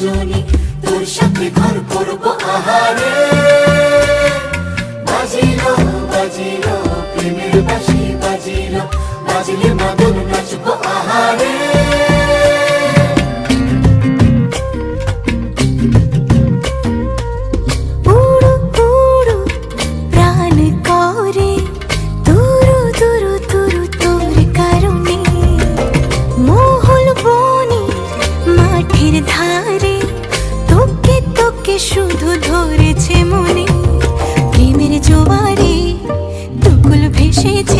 সজনী তোর সাথে ঘর করব আহারে। বাজিলো বাজিলো, প্রেমের বাসি বাজিলো, বাজিলে মদন নাচব আহারে। ধারে তোকে তোকে শুধু ধরেছে মনে। প্রেমের জোয়ারে তুকুল ভেসেছে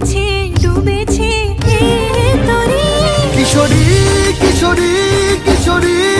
ডুবেছে ডুবেছে কিশোরী কিশোরী কিশোরী।